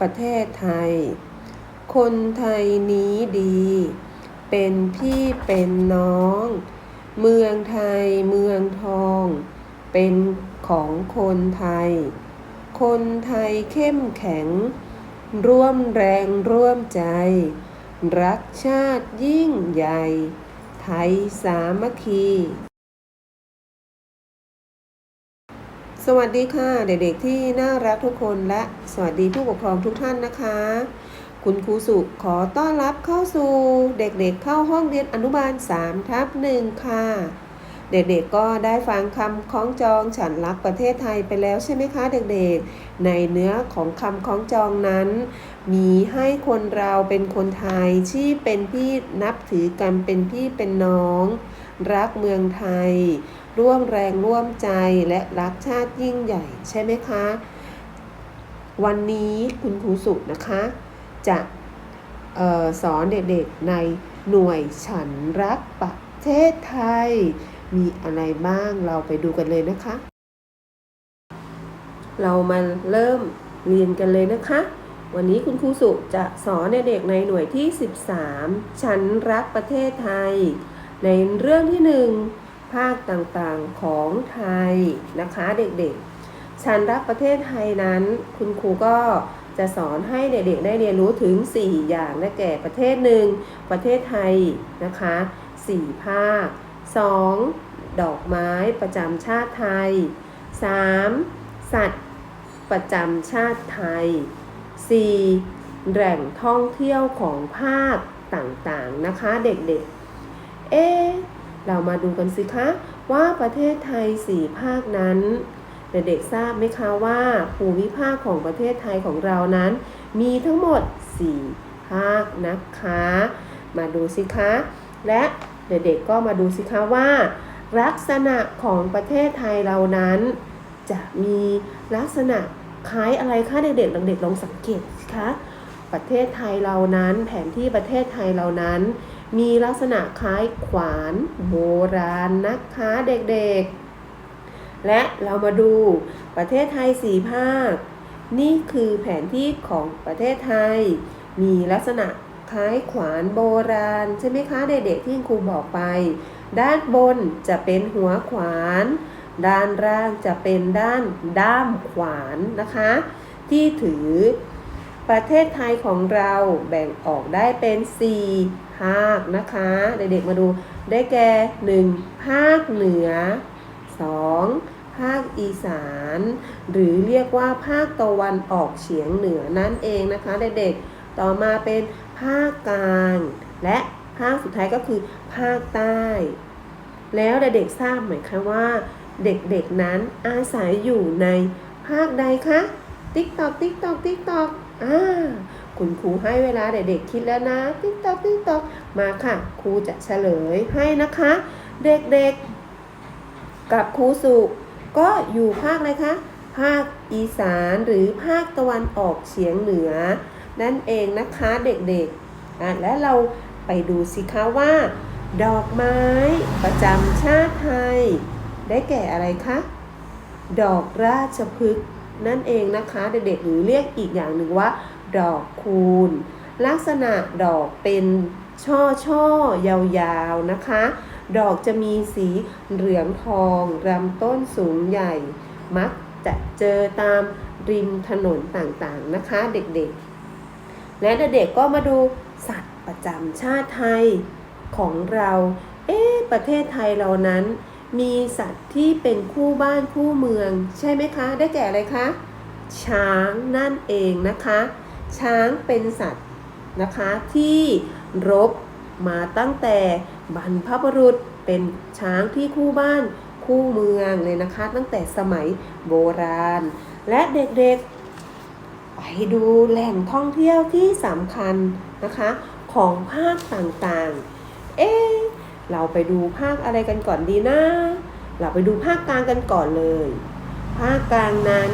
ประเทศไทย คนไทยนี้ดี เป็นพี่เป็นน้อง เมืองไทยเมืองทอง เป็นของคนไทย คนไทยเข้มแข็ง ร่วมแรงร่วมใจ รักชาติยิ่งใหญ่ ไทยสามัคคี สวัสดีค่ะ เด็กๆที่น่ารักทุกคนและสวัสดีผู้ปกครองทุกท่านนะคะ คุณครูสุขอต้อนรับเข้าสู่เด็กๆเข้าห้องเรียนอนุบาล3ทับหนึ่งค่ะ เด็กๆก็ได้ฟังคำคล้องจองฉันรักประเทศไทยไปแล้วใช่ไหมคะเด็กๆ ในเนื้อของคำคล้องจองนั้น มีให้คนเราเป็นคนไทยที่เป็นพี่นับถือกันเป็นพี่เป็นน้อง รักเมืองไทย ร่วมแรงร่วมใจและรักชาติยิ่งใหญ่ใช่ไหมคะ วันนี้คุณครูสุนะคะ จะออสอนเด็กๆในหน่วยฉันรักประเทศไทย มีอะไรบ้างเราไปดูกันเลยนะคะ เรามาเริ่มเรียนกันเลยนะคะ วันนี้คุณครูสุจะสอนเด็กๆในหน่วยที่ 13 ฉันรักประเทศไทย ในเรื่องที่ 1 ภาคต่างๆของไทยนะคะเด็กๆ ฉันรักประเทศไทยนั้น คุณครูก็จะสอนให้เด็กๆได้เรียนรู้ถึง 4 อย่างได้แก่ประเทศหนึ่งประเทศไทยนะคะ4ภาค 2. ดอกไม้ประจำชาติไทย 3. สัตว์ประจำชาติไทย 4. แหล่งท่องเที่ยวของภาคต่างๆนะคะเด็กๆ เอ๊ เรามาดูกันสิคะว่าประเทศไทย 4 ภาคนั้น เด็กๆทราบไหมคะว่าภูมิภาคของประเทศไทยของเรานั้น มีทั้งหมด 4 ภาคนะคะ มาดูสิคะ และเด็กๆก็มาดูสิคะว่า ลักษณะของประเทศไทยเรานั้น จะมีลักษณะคล้ายอะไรคะเด็กๆเด็กๆลองสังเกตสิคะประเทศไทยเรานั้น แผนที่ประเทศไทยเรานั้น มีลักษณะคล้ายขวานโบราณนะคะเด็กๆ และเรามาดูประเทศไทยสี่ภาค นี่คือแผนที่ของประเทศไทย มีลักษณะคล้ายขวานโบราณ ใช่ไหมคะเด็กๆที่ครูบอกไป ด้านบนจะเป็นหัวขวาน ด้านล่างจะเป็นด้านด้ามขวานนะคะ ที่ถือประเทศไทยของเราแบ่งออกได้เป็น4 ภาคนะคะ เด็กๆมาดูได้แก่ 1. ภาคเหนือ 2. ภาคอีสาน หรือเรียกว่าภาคตะวันออกเฉียงเหนือนั่นเองนะคะ เด็กๆต่อมาเป็นภาคกลาง และภาคสุดท้ายก็คือภาคใต้ แล้วเด็กๆทราบไหมคะว่า เด็กๆนั้นอาศัยอยู่ในภาคใดคะติ๊กตอกติ๊กตอกติ๊กตอกอ่า คุณครูให้เวลาเด็กๆคิดแล้วนะ ติ๊กตอกติ๊กตอกมาค่ะ ครูจะเฉลยให้นะคะ เด็กๆ กับครูสุก็อยู่ภาคอะไรคะ ภาคอีสานหรือภาคตะวันออกเฉียงเหนือ นั่นเองนะคะเด็กๆอะและเราไปดูสิคะว่า ดอกไม้ประจำชาติไทย ได้แก่อะไรคะ ดอกราชพฤกษ์นั่นเองนะคะเด็กๆหรือเรียกอีกอย่างหนึ่งว่า ดอกคูณ ลักษณะดอกเป็นช่อช่อยาวๆนะคะ ดอกจะมีสีเหลืองทองลำต้นสูงใหญ่ มักจะเจอตามริมถนนต่างๆนะคะ เด็กๆ และเด็กๆก็มาดูสัตว์ประจำชาติไทยของเรา เอ๊ะประเทศไทยเรานั้น มีสัตว์ที่เป็นคู่บ้านคู่เมือง ใช่ไหมคะ ได้แก่อะไรคะ ช้างนั่นเองนะคะ ช้างเป็นสัตว์นะคะที่รบมาตั้งแต่บรรพบุรุษเป็นช้างที่คู่บ้านคู่เมืองเลยนะคะ ตั้งแต่สมัยโบราณ และเด็กๆ ไปดูแหล่งท่องเที่ยวที่สำคัญนะคะ ของภาคต่างๆ เอ๊เราไปดูภาคอะไรกันก่อนดีนะ เราไปดูภาคกลางกันก่อนเลย ภาคกลางนั้น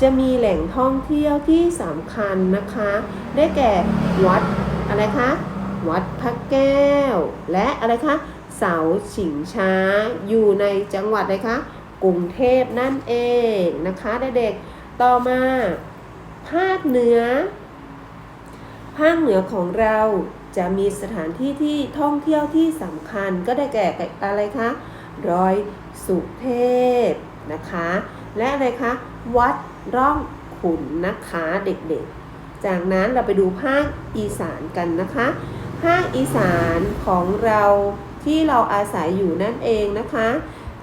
จะมีแหล่งท่องเที่ยวที่สำคัญนะคะ ได้แก่วัดอะไรคะ วัดพระแก้ว และอะไรคะ เสาฉิงช้า อยู่ในจังหวัดอะไรคะ กรุงเทพนั่นเองนะคะเด็กๆ ต่อมา ภาคเหนือ ภาคเหนือของเราจะมีสถานที่ที่ท่องเที่ยวที่สำคัญก็ได้แก่อะไรคะดอยสุเทพนะคะ และอะไรคะ วัด ร่องขุนนะคะเด็กๆ จากนั้นเราไปดูภาคอีสานกันนะคะ ภาคอีสานของเราที่เราอาศัยอยู่นั่นเองนะคะ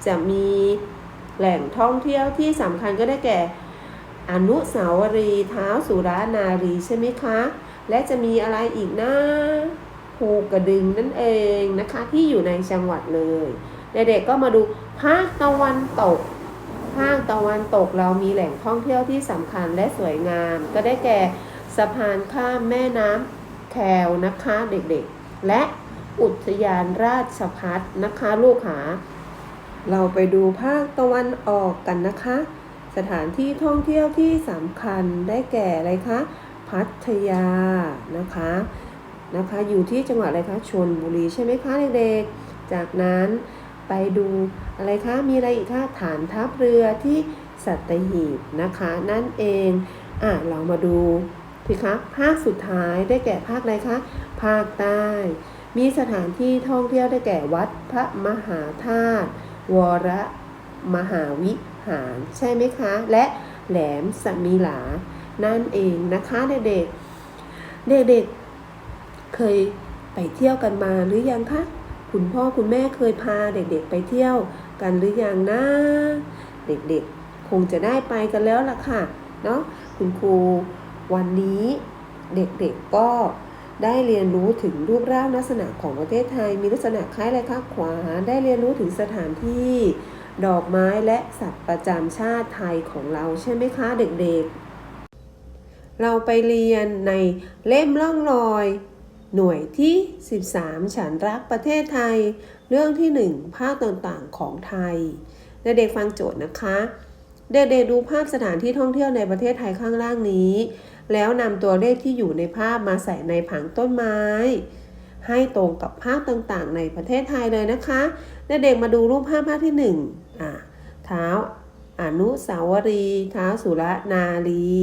จะมีแหล่งท่องเที่ยวที่สำคัญก็ได้แก่ อนุสาวรีย์เท้าสุรานารีใช่ไหมคะ และจะมีอะไรอีกนะภูกระดึงนั่นเองนะคะที่อยู่ในจังหวัดเลย เด็กๆก็มาดูภาคตะวันตก ภาคตะวันตกเรามีแหล่งท่องเที่ยวที่สำคัญและสวยงาม ก็ได้แก่สะพานข้ามแม่น้ำแควนะคะเด็กๆ และอุทยานราชพัฒนะคะลูกหา เราไปดูภาคตะวันออกกันนะคะ สถานที่ท่องเที่ยวที่สำคัญได้แก่อะไรคะ พัทยานะคะนะคะ อยู่ที่จังหวัดอะไรคะชนบุรีใช่ไหมคะเด็กๆ จากนั้น ไปดูอะไรคะมีอะไรอีกคะฐานทัพเรือที่สัตหีบนะคะ นั่นเองอะเรามาดูสิคะภาคสุดท้ายได้แก่ภาคอะไรคะภาคใต้ มีสถานที่ท่องเที่ยวได้แก่วัดพระมหาธาตุวรมหาวิหารใช่ไหมคะ และแหลมสมิลา นั่นเองนะคะเด็กๆเด็กๆเคยไปเที่ยวกันมาหรือยังคะ คุณพ่อคุณแม่เคยพาเด็กๆไปเที่ยวกันหรือยังนะ เด็กๆ คงจะได้ไปกันแล้วล่ะค่ะ เนาะคุณครูวันนี้เด็กๆก็ได้เรียนรู้ถึงรูปร่างลักษณะของประเทศไทย มีลักษณะคล้ายอะไรคะขวา ได้เรียนรู้ถึงสถานที่ ดอกไม้และสัตว์ประจำชาติไทยของเราใช่ไหมคะเด็กๆ เราไปเรียนในเล่มล่องรอย หน่วยที่ 13 ฉันรักประเทศไทย เรื่องที่ 1 ภาคต่างๆของไทย เด็กๆฟังโจทย์นะคะ เด็กๆดูภาพสถานที่ท่องเที่ยวในประเทศไทยข้างล่างนี้ แล้วนำตัวเลขที่อยู่ในภาพมาใส่ในผังต้นไม้ ให้ตรงกับภาพต่างๆ ในประเทศไทยเลยนะคะ เด็กๆมาดูรูปภาพภาพที่1อะเท้าอนุสาวรีย์เท้าสุรนารี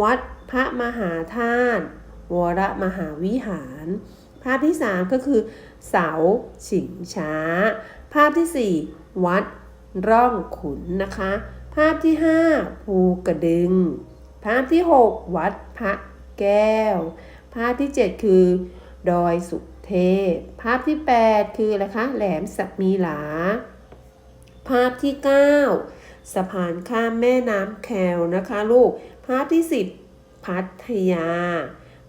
วัดพระมหาธาตุ วรมหาวิหาร ภาพที่ 3 ก็คือเสาฉิงช้า ภาพที่ 4 วัดร่องขุนนะคะ ภาพที่ 5 ภูกระดึง ภาพที่ 6 วัดพระแก้ว ภาพที่ 7 คือ ดอยสุเทพ ภาพที่ 8 คืออะไรคะ แหลมสักมีหลา ภาพที่ 9 สะพานข้ามแม่น้ำแควนะคะลูก ภาพที่ 10 พัทยา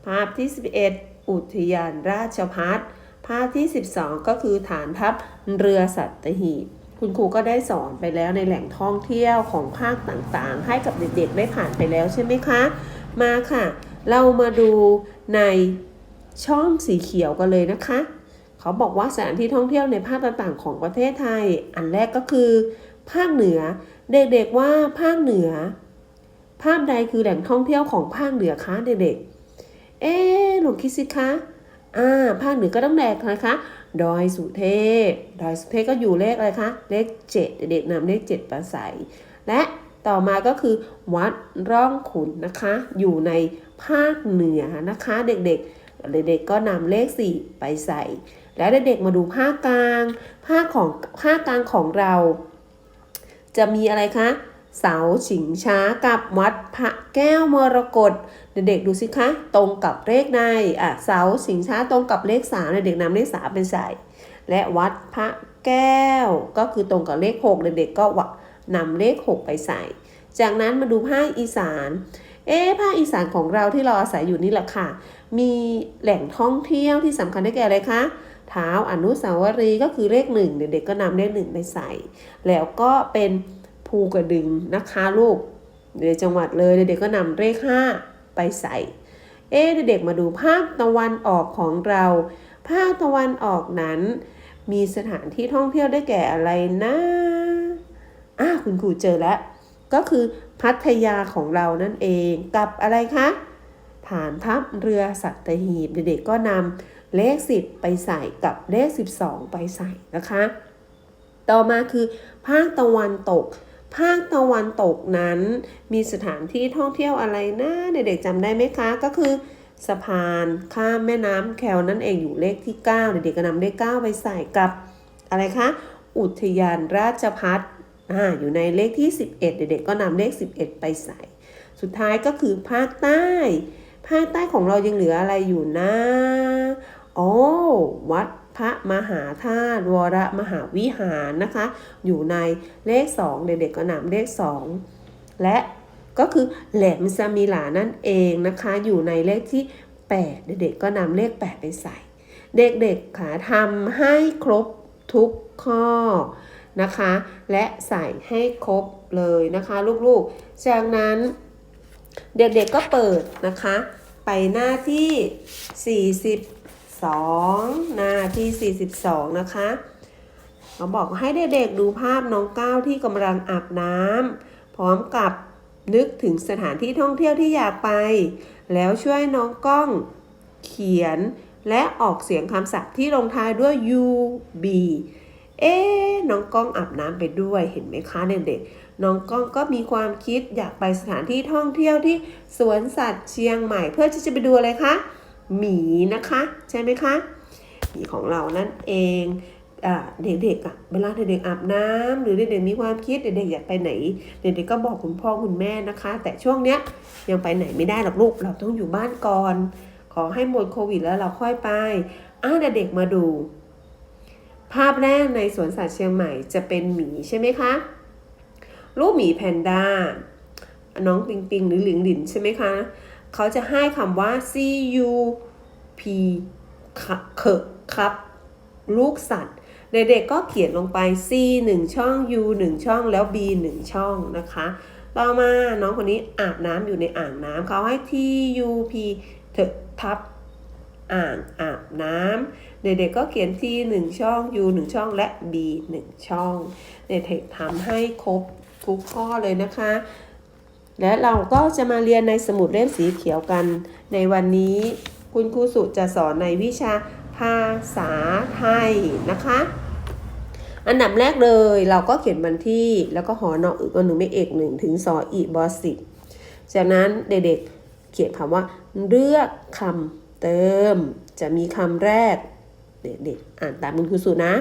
ภาพที่ 11 อุทยานราชพัฒภาพที่ 12 ก็คือฐานทัพเรือสัตหีบคุณครูก็ได้สอนไปแล้วในแหล่งท่องเที่ยวของภาคต่างๆ ให้กับเด็กๆได้ผ่านไปแล้วใช่ไหมคะ มาค่ะ เรามาดูในช่องสีเขียวกันเลยนะคะ เขาบอกว่าสถานที่ท่องเที่ยวในภาคต่างๆ ของประเทศไทย อันแรกก็คือ ภาคเหนือ เด็กๆว่าภาคเหนือ ภาพใดคือแหล่งท่องเที่ยวของภาคเหนือคะเด็กๆ เอ๊ะลองคิดสิคะอ่าภาคเหนือก็ต้องแดกนะคะดอยสุเทพดอยสุเทพก็อยู่เลขอะไรคะเลขเจ็ดเด็กๆนำเลขเจ็ดมาใส่และต่อมาก็คือวัดร่องขุนนะคะ อยู่ในภาคเหนือนะคะ เด็กๆ เด็กๆก็นำเลขสี่ไปใส่ แล้วเด็กๆมาดูภาคกลาง ภาคของภาคกลางของเรา จะมีอะไรคะ เสาฉิงช้ากับวัดพระแก้วมรกตเด็กๆดูสิคะ ตรงกับเลขในอะเสาฉิงช้าตรงกับเลขสามเด็กๆนำเลขสามไปใส่และวัดพระแก้วก็คือตรงกับเลขหกเด็กๆก็นำเลขหกไปใส่ จากนั้นมาดูภาคอีสาน เอ๊ภาคอีสานของเราที่เราอาศัยอยู่นี่แหละค่ะ มีแหล่งท่องเที่ยวที่สำคัญได้แก่อะไรคะเท้าอนุสาวรีย์ก็คือเลขหนึ่งเด็กๆก็นำเลขหนึ่งไปใส่ แล้วก็เป็น ภูกระดึงนะคะลูกในจังหวัดเลยเด็กๆก็นำเลขห้าไปใส่ เอ๊เด็กๆมาดูภาคตะวันออกของเรา ภาคตะวันออกนั้น มีสถานที่ท่องเที่ยวได้แก่อะไรนะอะคุณครูเจอแล้ว ก็คือพัทยาของเรานั่นเองกับอะไรคะฐานทัพเรือสัตหีบ เด็กๆก็นำเลข 10 ไปใส่กับเลข 12 ไปใส่นะคะ ต่อมาคือภาคตะวันตก ภาคตะวันตกนั้น มีสถานที่ท่องเที่ยวอะไรนะเด็กๆจำได้ไหมคะ ก็คือ สะพานข้ามแม่น้ำแควนั่นเองอยู่เลขที่ 9 เด็กๆก็นำเลข9ไปใส่กับอะไรคะ อุทยานราชพัฒอ่าอยู่ในเลขที่ 11 เด็กๆก็นำเลข 11 ไปใส่ สุดท้ายก็คือภาคใต้ ภาคใต้ของเรายังเหลืออะไรอยู่นะ โอ้ วัด พระมหาธาตุวรมหาวิหารนะคะ อยู่ในเลข 2 เด็กๆก็นำเลข 2 และก็คือแหลมซามิลานั่นเองนะคะ อยู่ในเลขที่ 8 เด็กๆก็นำเลข 8 ไปใส่ เด็กๆค่ะทำให้ครบทุกข้อนะคะ และใส่ให้ครบเลยนะคะ ลูกๆ จากนั้นเด็กๆก็เปิดนะคะ ไปหน้าที่ 42 หน้าที่ 42 นะคะเราบอกให้เด็กๆดูภาพน้องก้าวที่กำลังอาบน้ำพร้อมกับนึกถึงสถานที่ท่องเที่ยวที่อยากไป แล้วช่วยน้องก้องเขียนและออกเสียงคำศัพท์ที่ลงท้ายด้วย u b เอ๊น้องก้องอาบน้ำไปด้วยเห็นไหมคะเด็กๆน้องก้องก็มีความคิดอยากไปสถานที่ท่องเที่ยวที่สวนสัตว์เชียงใหม่ เพื่อที่จะไปดูอะไรคะ หมีนะคะ ใช่ไหมคะหมีของเรานั่นเองเด็กๆอะเวลาเด็กๆอาบน้ำหรือเด็กๆมีความคิดเด็กๆอยากไปไหน เด็กๆก็บอกคุณพ่อคุณแม่นะคะ แต่ช่วงเนี้ยยังไปไหนไม่ได้หรอกลูกเราต้องอยู่บ้านก่อน ขอให้หมดโควิดแล้วเราค่อยไปอ่าเด็กๆมาดู ภาพแรกในสวนสัตว์เชียงใหม่จะเป็นหมีใช่ไหมคะรูปหมีแพนด้าน้องปิงปิงหรือหลิงหลินใช่ไหมคะ เขาจะให้คำว่า C U P เคครับลูกสัตว์ เด็กๆก็เขียนลงไป C 1 ช่อง U 1 ช่องแล้ว B 1 ช่องนะคะ ต่อมาน้องคนนี้อาบน้ำอยู่ในอ่างน้ำเขาให้ T U P เถอะทับอ่างอาบน้ำเด็กๆก็เขียน T 1 ช่อง U 1 ช่องและ B 1 ช่อง เด็กๆทำให้ครบทุกข้อเลยนะคะ และเราก็จะมาเรียนในสมุดเล่มสีเขียวกัน ในวันนี้คุณครูสุจะสอนในวิชาภาษาไทยนะคะ อันดับแรกเลยเราก็เขียนวันที่แล้วก็หอนออึกอหนึ่งไม่เอกหนึ่งถึงสออีบอสิบจากนั้นเด็กๆเขียนคำว่า เลือกคำเติม จะมีคำแรก เด็กๆอ่านตามคุณครูสุนะ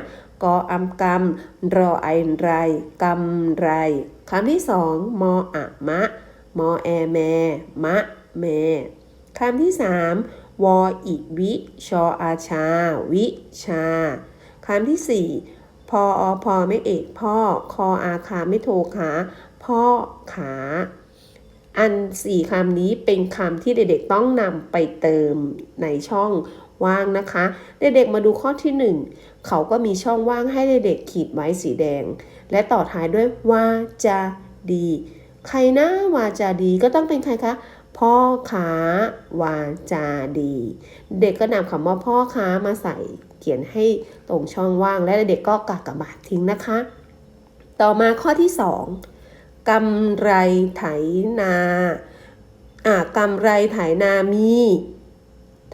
กออำกำรอไอไรกำไรคำที่สองมออะมะ มอแอแม มะ แม คำที่สามวออิวิ ชออาชา วิชา คำที่สี่พออพอไม่เอก พ่อ คออาคาไม่โทขาพ่อขา อันสี่คำนี้เป็นคำที่เด็กๆต้องนำไปเติมในช่องว่างนะคะ เด็กๆมาดูข้อที่หนึ่งเขาก็มีช่องว่างให้เด็กๆขีดไว้สีแดง และต่อท้ายด้วยว่าจะดี ใครนะวาจาดีก็ต้องเป็นใครคะพ่อค้าวาจาดี เด็กก็นำคำว่าพ่อค้ามาใส่เขียนให้ตรงช่องว่าง และเด็กก็กากบาททิ้งนะคะ ต่อมาข้อที่สองกำไรไถนาอ่ากำไรไถนามี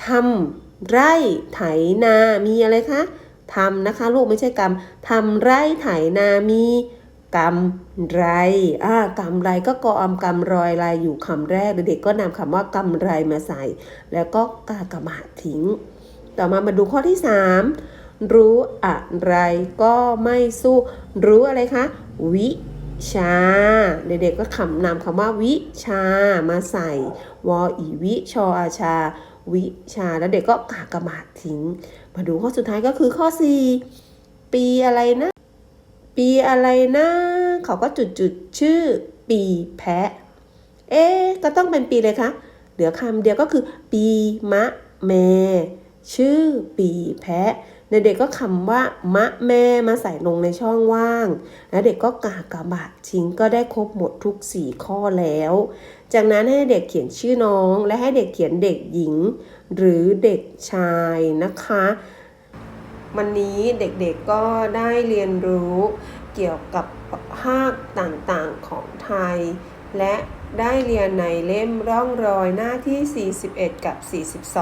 ทำไร่ไถนามีอะไรคะทำนะคะ ลูกไม่ใช่กำทำไร่ไถนามี กำไร อ่ากำไรก็กออมกำรอยลายอยู่คำแรก เด็กๆก็นำคำว่ากำไรมาใส่ แล้วก็กากระบาททิ้ง ต่อมามาดูข้อที่ 3 รู้อะไรก็ไม่สู้ รู้อะไรคะ วิชา เด็กๆก็คำนำคำว่าวิชามาใส่ วออีวิชออาชา วิชา แล้วเด็กก็กากระบาททิ้ง มาดูข้อสุดท้ายก็คือข้อ 4 ปีอะไรนะ ปีอะไรนะ เขาก็จุดจุดชื่อ ปีแพะ เอ๊ะก็ต้องเป็นปีเลยคะ เหลือคำเดียวก็คือ ปีมะแม ชื่อปีแพะเด็กๆก็คำว่ามะแม่มาใส่ลงในช่องว่าง แล้วเด็กก็กากบาททิ้งก็ได้ครบหมดทุก 4 ข้อแล้ว จากนั้นให้เด็กเขียนชื่อน้อง และให้เด็กเขียนเด็กหญิง หรือเด็กชายนะคะ วันนี้เด็กๆก็ได้เรียนรู้เกี่ยวกับภาคต่างๆของไทย และได้เรียนในเล่มร่องรอยหน้าที่ 41 กับ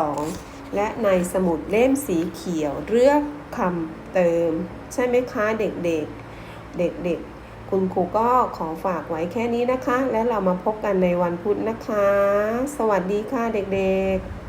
42 และในสมุดเล่มสีเขียวเลือกคำเติม ใช่ไหมคะเด็กๆ เด็กๆ คุณครูก็ขอฝากไว้แค่นี้นะคะ แล้วเรามาพบกันในวันพุธนะคะ สวัสดีค่ะเด็กๆ